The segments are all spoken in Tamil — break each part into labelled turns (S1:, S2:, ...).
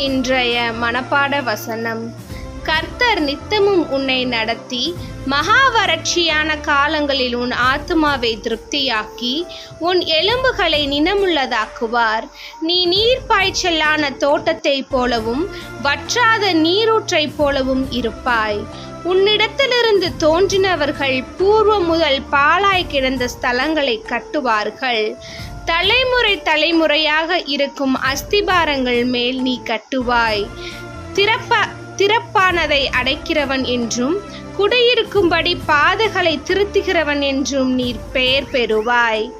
S1: இன்றைய மனப்பாட வசனம். கர்த்தர் நித்தமும் உன்னை நடத்தி மகா வறட்சியான காலங்களில் உன் ஆத்மாவை திருப்தியாக்கி உன் எலும்புகளை நினமுள்ளதாக்குவார். நீ நீர் பாய்ச்சலான தோட்டத்தைப் போலவும் வற்றாத நீரூற்றைப் போலவும் இருப்பாய். உன்னிடத்திலிருந்து தோன்றினவர்கள் பூர்வம் முதல் பாழாய் கிடந்த ஸ்தலங்களை கட்டுவார்கள். தலைமுறை தலைமுறையாக இருக்கும் அஸ்திபாரங்கள் மேல் நீ கட்டுவாய். திறப்ப திறப்பானதை அடைக்கிறவன் என்றும் குடியிருக்கும்படி பாதைகளை திருத்துகிறவன் என்றும் நீர் பெயர் பெறுவாய்.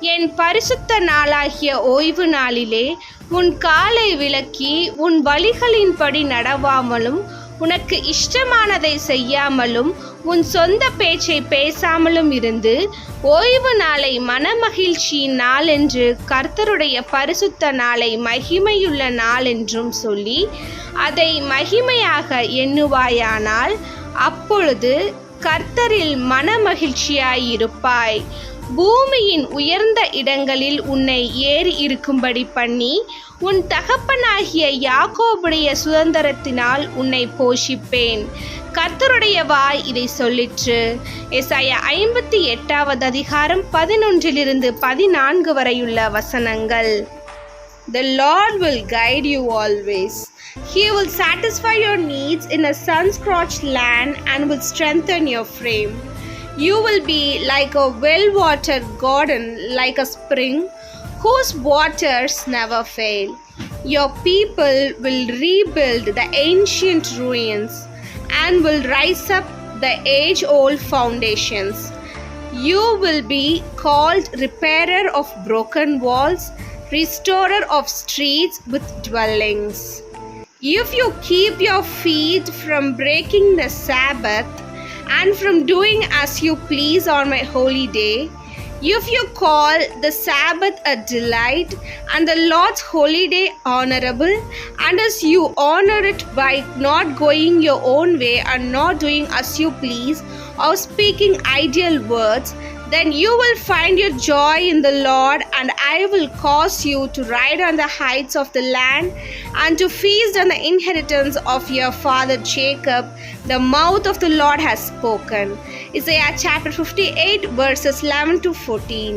S1: என் பரிசுத்த நாளாகிய ஓய்வு நாளிலே உன் காலை விலக்கி உன் வழிகளின்படி நடவாமலும் உனக்கு இஷ்டமானதை செய்யாமலும் உன் சொந்த பேச்சை பேசாமலும் இருந்து ஓய்வு நாளை மனமகிழ்ச்சியின் நாள் என்று கர்த்தருடைய பரிசுத்த நாளை மகிமையுள்ள நாள் என்றும் சொல்லி அதை மகிமையாக எண்ணுவாயானால் அப்பொழுது கர்த்தரில் மனமகிழ்ச்சியாயிருப்பாய். பூமியின் உயர்ந்த இடங்களில் உன்னை ஏறி இருக்கும்படி பண்ணி உன் தகப்பனாகிய யாக்கோபுடைய சுதந்திரத்தினால் உன்னை போஷிப்பேன் கர்த்தருடைய வாய் இதை சொல்லிற்று எசாயா ஐம்பத்தி எட்டாவது அதிகாரம் பதினொன்றிலிருந்து பதினான்கு வரையுள்ள வசனங்கள் The Lord will guide you always. He will satisfy your needs in a sun scorched land and will strengthen your frame. You will be like a well watered garden, like a spring whose waters never fail. Your people will rebuild the ancient ruins and will rise up the age old foundations. You will be called repairer of broken walls, restorer of streets with dwellings. If you keep your feet from breaking the Sabbath and from doing as you please on my holy day, if you call the Sabbath a delight and the Lord's holy day honorable, and as you honor it by not going your own way and not doing as you please or speaking ideal words, then you will find your joy in the Lord, and I will cause you to ride on the heights of the land and to feast on the inheritance of your father Jacob. The mouth of the Lord has spoken. Isaiah chapter 58, verses 11 to 14.